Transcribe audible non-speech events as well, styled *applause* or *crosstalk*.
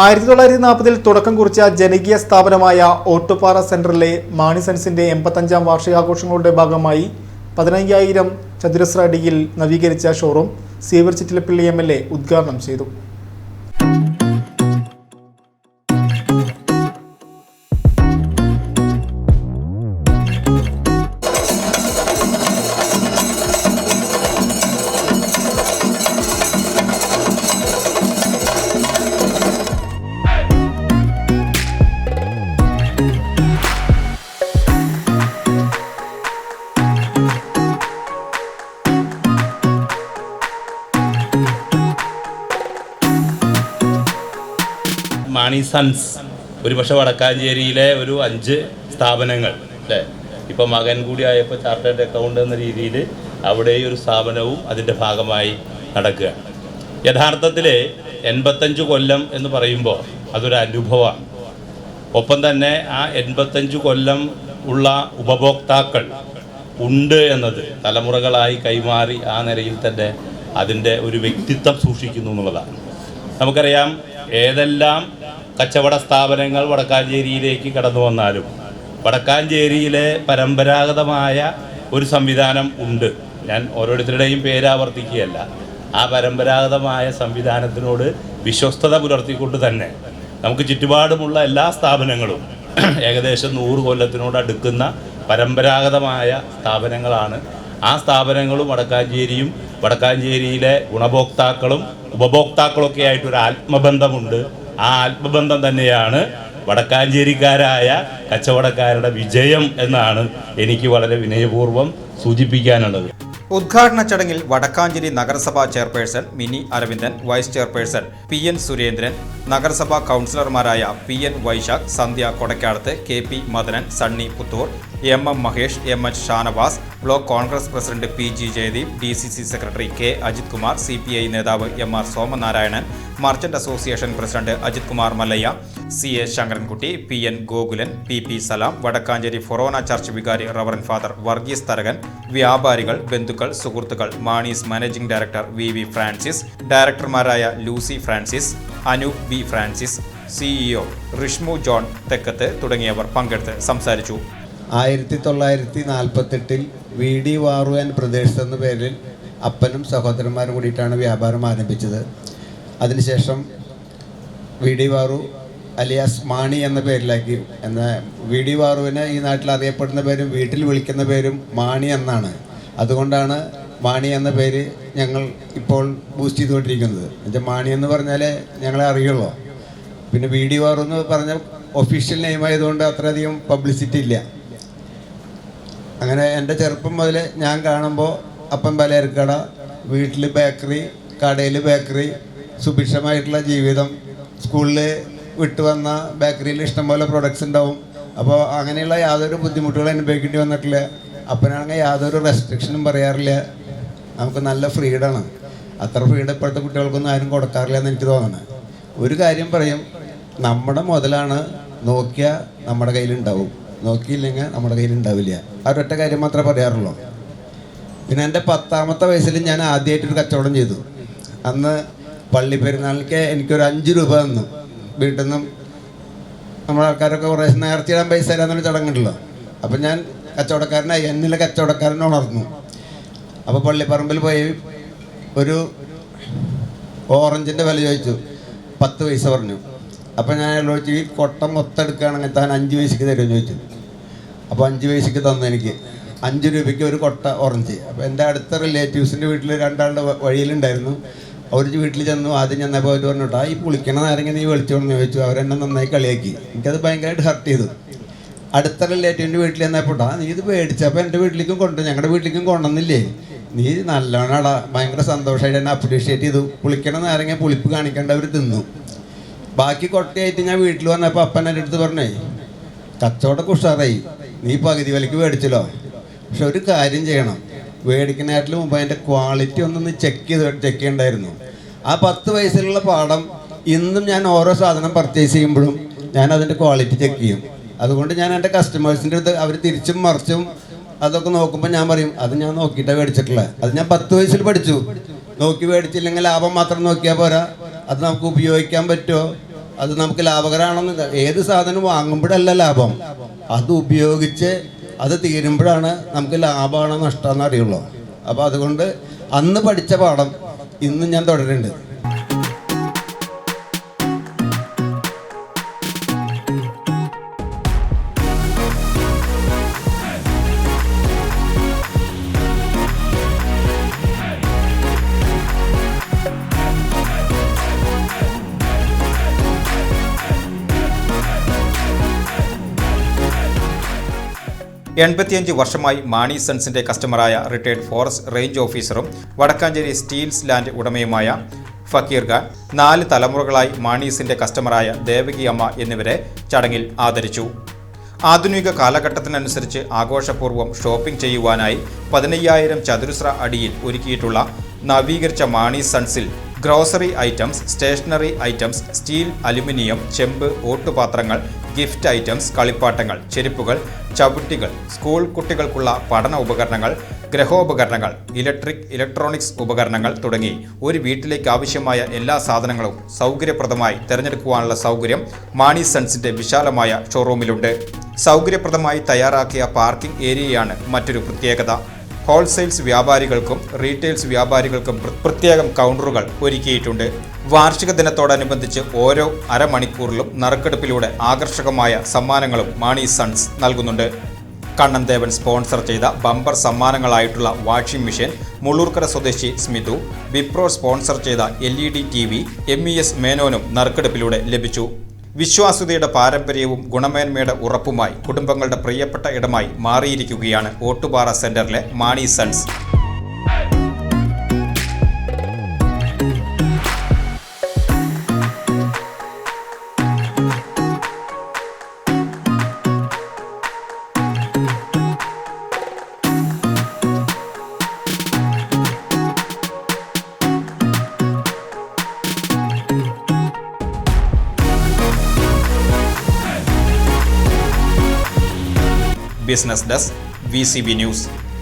ആയിരത്തി തൊള്ളായിരത്തി നാൽപ്പതിൽ തുടക്കം കുറിച്ച ജനകീയ സ്ഥാപനമായ ഓട്ടുപാറ സെന്ററിലെ മാണിസൺസിന്റെ എൺപത്തഞ്ചാം വാർഷികാഘോഷങ്ങളുടെ ഭാഗമായി പതിനയ്യായിരം ചതുരശ്ര അടിയിൽ നവീകരിച്ച showroom Xavier Chittilappilly M L A ഉദ്ഘാടനം ചെയ്തു. മാണി സൺസ് ഒരുപക്ഷെ വടക്കാഞ്ചേരിയിലെ ഒരു അഞ്ച് സ്ഥാപനങ്ങൾ അല്ലേ? ഇപ്പോൾ മകൻ കൂടി ആയപ്പോൾ ചാർട്ടേഡ് അക്കൗണ്ട് എന്ന രീതിയിൽ അവിടെ ഒരു സ്ഥാപനവും അതിന്റെ ഭാഗമായി നടക്കുകയാണ്. യഥാർത്ഥത്തിൽ എൺപത്തഞ്ച് കൊല്ലം എന്ന് പറയുമ്പോൾ അതൊരു അനുഭവമാണ്. ഒപ്പം തന്നെ ആ എൺപത്തഞ്ച് കൊല്ലം ഉള്ള ഉപഭോക്താക്കൾ ഉണ്ട് എന്നത് തലമുറകളായി കൈമാറി ആ നിലയിൽ തന്നെ അതിന്റെ ഒരു വ്യക്തിത്വം സൂക്ഷിക്കുന്നു എന്നുള്ളതാണ്. നമുക്കറിയാം ഏതെല്ലാം കച്ചവട സ്ഥാപനങ്ങൾ വടക്കാഞ്ചേരിയിലേക്ക് കടന്നു വന്നാലും വടക്കാഞ്ചേരിയിലെ പരമ്പരാഗതമായ ഒരു സംവിധാനം ഉണ്ട്. ഞാൻ ഓരോരുത്തരുടെയും പേര് ആവർത്തിക്കുകയല്ല. ആ പരമ്പരാഗതമായ സംവിധാനത്തിനോട് വിശ്വസ്തത പുലർത്തിക്കൊണ്ട് തന്നെ നമുക്ക് ചുറ്റുപാടുമുള്ള എല്ലാ സ്ഥാപനങ്ങളും *clears throat* ഏകദേശം നൂറ് കൊല്ലത്തിനോട് അടുക്കുന്ന പരമ്പരാഗതമായ സ്ഥാപനങ്ങളാണ്. ആ സ്ഥാപനങ്ങളും വടക്കാഞ്ചേരിയും വടക്കാഞ്ചേരിയിലെ ഗുണഭോക്താക്കളും ഉപഭോക്താക്കളൊക്കെ ആയിട്ടൊരു ആത്മബന്ധമുണ്ട്. ആ ആത്മബന്ധം തന്നെയാണ് വടക്കാഞ്ചേരിക്കാരായ കച്ചവടക്കാരുടെ വിജയം എന്നാണ് എനിക്ക് വളരെ വിനയപൂർവം സൂചിപ്പിക്കാനുള്ളത്. ഉദ്ഘാടന ചടങ്ങിൽ വടക്കാഞ്ചേരി നഗരസഭാ chairperson Mini Aravindan vice chairperson P N Surendran നഗരസഭാ കൗൺസിലർമാരായ P N Vaishakh Sandhya Kodakkadath K P Madanan Sunny Puthur M M Mahesh M H Shanavas block Congress president P G Jayadeep D C C secretary K Ajith Kumar C P I നേതാവ് M R Somanarayanan merchant association president Ajith Kumar Mallayya C A Sankarankutty P N Gokulan P P Salam Vadakkanchery forane church വികാരി reverend father Varghese Tharakan വ്യാപാരികൾ ബന്ധുക്കൾ സുഹൃത്തുക്കൾ Mani's managing director V V Francis ഡയറക്ടർമാരായ Lucy Francis Anoop B Francis CEO Rishmu John Thekkath തുടങ്ങിയവർ പങ്കെടുത്ത് സംസാരിച്ചു. ആയിരത്തി തൊള്ളായിരത്തി നാൽപ്പത്തെട്ടിൽ വി ഡി വാറു എന്ന പ്രദേശത്ത് എന്ന പേരിൽ അപ്പനും സഹോദരന്മാരും കൂടിയിട്ടാണ് വ്യാപാരം ആരംഭിച്ചത്. അതിനുശേഷം V D Varu alias Mani എന്ന പേരിലാക്കി. എന്ന വി ഡി വാറുവിനെ ഈ നാട്ടിൽ അറിയപ്പെടുന്ന പേരും വീട്ടിൽ വിളിക്കുന്ന പേരും മാണി എന്നാണ്. അതുകൊണ്ടാണ് മാണി എന്ന പേര് ഞങ്ങൾ ഇപ്പോൾ ബൂസ്റ്റ് ചെയ്തുകൊണ്ടിരിക്കുന്നത്. എന്നുവെച്ചാൽ മാണി എന്ന് പറഞ്ഞാലേ ഞങ്ങളെ അറിയുള്ളൂ. പിന്നെ വി ഡി ആർ എന്ന് പറഞ്ഞ ഒഫീഷ്യൽ നെയിം ആയതുകൊണ്ട് അത്രയധികം പബ്ലിസിറ്റി ഇല്ല. അങ്ങനെ എന്റെ ചെറുപ്പം മുതൽ ഞാൻ കാണുമ്പോൾ അപ്പം പലചരക്കട വീട്ടിൽ ബേക്കറി കടയിൽ ബേക്കറി സുഭിക്ഷമായിട്ടുള്ള ജീവിതം സ്കൂളിൽ വിട്ടു വന്ന ബേക്കറിയിൽ ഇഷ്ടംപോലെ പ്രൊഡക്ട്സ് ഉണ്ടാവും. അപ്പോൾ അങ്ങനെയുള്ള യാതൊരു ബുദ്ധിമുട്ടുകളും അനുഭവിക്കേണ്ടി വന്നിട്ടില്ല. അപ്പനാണെങ്കിൽ യാതൊരു റെസ്ട്രിക്ഷനും പറയാറില്ല. നമുക്ക് നല്ല ഫ്രീഡമാണ് അത്ര ഫ്രീഡം ഇപ്പോഴത്തെ കുട്ടികൾക്കൊന്നും ആരും കൊടുക്കാറില്ല എന്ന് എനിക്ക് തോന്നുന്നത് ഒരു കാര്യം പറയും. നമ്മുടെ മുതലാണ് നോക്കിയ നമ്മുടെ കയ്യിലുണ്ടാവും. നോക്കിയില്ലെങ്കിൽ നമ്മുടെ കയ്യിലുണ്ടാവില്ല. ആ ഒരൊറ്റ കാര്യം മാത്രമേ പറയാറുള്ളൂ. പിന്നെ എന്റെ പത്താമത്തെ വയസ്സിൽ ഞാൻ ആദ്യമായിട്ടൊരു കച്ചവടം ചെയ്തു. അന്ന് പള്ളി പെരുന്നാളിക്ക് എനിക്കൊരു അഞ്ച് രൂപ തന്നു. വീട്ടിൽ നിന്നും നമ്മുടെ ആൾക്കാരൊക്കെ കുറേ നേർച്ചയിടാൻ പൈസ തരാമെന്നൊരു ചടങ്ങുണ്ടല്ലോ. അപ്പം ഞാൻ കച്ചവടക്കാരനായി എന്നിലെ കച്ചവടക്കാരൻ ഉണർന്നു. അപ്പോൾ പള്ളിപ്പറമ്പിൽ പോയി ഒരു ഓറഞ്ചിന്റെ വില ചോദിച്ചു. പത്ത് പൈസ പറഞ്ഞു. അപ്പോൾ ഞാൻ ചോദിച്ചു ഈ കൊട്ട മൊത്തം എടുക്കുകയാണെങ്കിൽ താൻ അഞ്ച് പൈസക്ക് തരുമെന്ന് ചോദിച്ചു. അപ്പോൾ അഞ്ച് പൈസക്ക് തന്നു എനിക്ക്. അഞ്ച് രൂപയ്ക്ക് ഒരു കൊട്ട ഓറഞ്ച്. അപ്പോൾ എന്റെ അടുത്ത റിലേറ്റീവ്സിന്റെ വീട്ടിൽ രണ്ടാളുടെ വഴിയിലുണ്ടായിരുന്നു. അവർ വീട്ടിൽ ചെന്നു. ആദ്യം ചെന്നപ്പോൾ അവർ പറഞ്ഞു ഈ പുളിക്കണ നാരങ്ങ നീ വിളിച്ചോണെന്ന് ചോദിച്ചു അവരെന്നെ നന്നായി കളിയാക്കി. എനിക്കത് ഭയങ്കരമായിട്ട് ഹർട്ട് ചെയ്തു. അടുത്ത റിലേറ്റീവിന്റെ വീട്ടിൽ ചെന്നപ്പോൾ "ടാ, നീ ഇത് മേടിച്ചപ്പോൾ എന്റെ വീട്ടിലേക്കും കൊണ്ടു ഞങ്ങളുടെ വീട്ടിലേക്കും കൊണ്ടുവന്നില്ലേ? നീ നല്ലോണടാ ഭയങ്കര സന്തോഷമായിട്ട് എന്നെ അപ്രീഷിയേറ്റ് ചെയ്തു. പുളിക്കണ നാരങ്ങ പുളിപ്പ് കാണിക്കേണ്ടവർ തിന്നു. ബാക്കി കൊട്ടയായിട്ട് ഞാൻ വീട്ടിൽ വന്നപ്പോൾ അപ്പൻ എന്റെ അടുത്ത് പറഞ്ഞേ കച്ചവടം ഉഷാറായി. നീ പകുതി വിലക്ക് മേടിച്ചല്ലോ. പക്ഷെ ഒരു കാര്യം ചെയ്യണം. മേടിക്കുന്നതിനായിട്ട് മുമ്പ് അതിന്റെ ക്വാളിറ്റി ഒന്നൊന്ന് ചെക്ക് ചെയ്ത് ചെക്ക് ചെയ്യണ്ടായിരുന്നു. ആ പത്ത് വയസ്സിലുള്ള പാഠം ഇന്നും ഞാൻ ഓരോ സാധനം പർച്ചേസ് ചെയ്യുമ്പോഴും ഞാൻ അതിന്റെ ക്വാളിറ്റി ചെക്ക് ചെയ്യും. അതുകൊണ്ട് ഞാൻ എന്റെ കസ്റ്റമേഴ്സിന്റെ അടുത്ത് അവർ തിരിച്ചും മറിച്ചും അതൊക്കെ നോക്കുമ്പോൾ ഞാൻ പറയും അത് ഞാൻ നോക്കിയിട്ടാണ് മേടിച്ചിട്ടുള്ളത് അത് ഞാൻ പത്ത് വയസ്സിൽ പഠിച്ചു. നോക്കി മേടിച്ചില്ലെങ്കിൽ ലാഭം മാത്രം നോക്കിയാൽ പോരാ. അത് നമുക്ക് ഉപയോഗിക്കാൻ പറ്റുമോ അത് നമുക്ക് ലാഭകരമാണെന്ന് ഏത് സാധനം വാങ്ങുമ്പോഴല്ല ലാഭം. അത് ഉപയോഗിച്ച് അത് തീരുമ്പോഴാണ് നമുക്ക് ലാഭമാണോ നഷ്ടമാണെന്ന് അറിയുള്ളൂ. അപ്പോൾ അതുകൊണ്ട് അന്ന് പഠിച്ച പാഠം ഇന്നും ഞാൻ തുടരുന്നുണ്ട് എൺപത്തിയഞ്ച് വർഷമായി മാണി സൺസിന്റെ കസ്റ്റമറായ റിട്ടയർഡ് ഫോറസ്റ്റ് റേഞ്ച് ഓഫീസറും വടക്കാഞ്ചേരി സ്റ്റീൽസ് ലാൻഡ് ഉടമയുമായ ഫക്കീർ ഖാൻ നാല് തലമുറകളായി മാണീസിന്റെ കസ്റ്റമറായ ദേവകി അമ്മ എന്നിവരെ ചടങ്ങിൽ ആദരിച്ചു. ആധുനിക കാലഘട്ടത്തിനനുസരിച്ച് ആഘോഷപൂർവം ഷോപ്പിംഗ് ചെയ്യുവാനായി പതിനയ്യായിരം ചതുരശ്ര അടിയിൽ ഒരുക്കിയിട്ടുള്ള നവീകരിച്ച Mani സൺസിൽ grocery items stationery items steel aluminium ചെമ്പ് ഓട്ടുപാത്രങ്ങൾ ഗിഫ്റ്റ് ഐറ്റംസ് കളിപ്പാട്ടങ്ങൾ ചെരുപ്പുകൾ ചവിട്ടികൾ സ്കൂൾ കുട്ടികൾക്കുള്ള പഠന ഉപകരണങ്ങൾ ഗ്രഹോപകരണങ്ങൾ ഇലക്ട്രിക് ഇലക്ട്രോണിക്സ് ഉപകരണങ്ങൾ തുടങ്ങി. ഒരു വീട്ടിലേക്ക് ആവശ്യമായ എല്ലാ സാധനങ്ങളും സൗകര്യപ്രദമായി തിരഞ്ഞെടുക്കുവാനുള്ള സൗകര്യം മാണി സൺസിന്റെ വിശാലമായ ഷോറൂമിലുണ്ട് സൗകര്യപ്രദമായി തയ്യാറാക്കിയ പാർക്കിംഗ് ഏരിയയാണ് മറ്റൊരു പ്രത്യേകത. ഹോൾസെയിൽസ് വ്യാപാരികൾക്കും റീറ്റെയിൽസ് വ്യാപാരികൾക്കും പ്ര- പ്രത്യേകം കൗണ്ടറുകൾ ഒരുക്കിയിട്ടുണ്ട്. വാർഷിക ദിനത്തോടനുബന്ധിച്ച് ഓരോ അരമണിക്കൂറിലും നറുക്കെടുപ്പിലൂടെ ആകർഷകമായ സമ്മാനങ്ങളും മാണി സൺസ് നൽകുന്നുണ്ട്. കണ്ണൻ ദേവൻ സ്പോൺസർ ചെയ്ത ബമ്പർ സമ്മാനങ്ങളായിട്ടുള്ള വാഷിംഗ് മെഷീൻ മുള്ളൂർക്കര സ്വദേശി സ്മിതു വിപ്രോ സ്പോൺസർ ചെയ്ത L E D T V M E S മേനോനും നറുക്കെടുപ്പിലൂടെ ലഭിച്ചു. വിശ്വാസ്യതയുടെ പാരമ്പര്യവും ഗുണമേന്മയുടെ ഉറപ്പുമായി കുടുംബങ്ങളുടെ പ്രിയപ്പെട്ട ഇടമായി മാറിയിരിക്കുകയാണ് ഓട്ടുപാറ സെന്ററിലെ Mani sons. Business desk V news.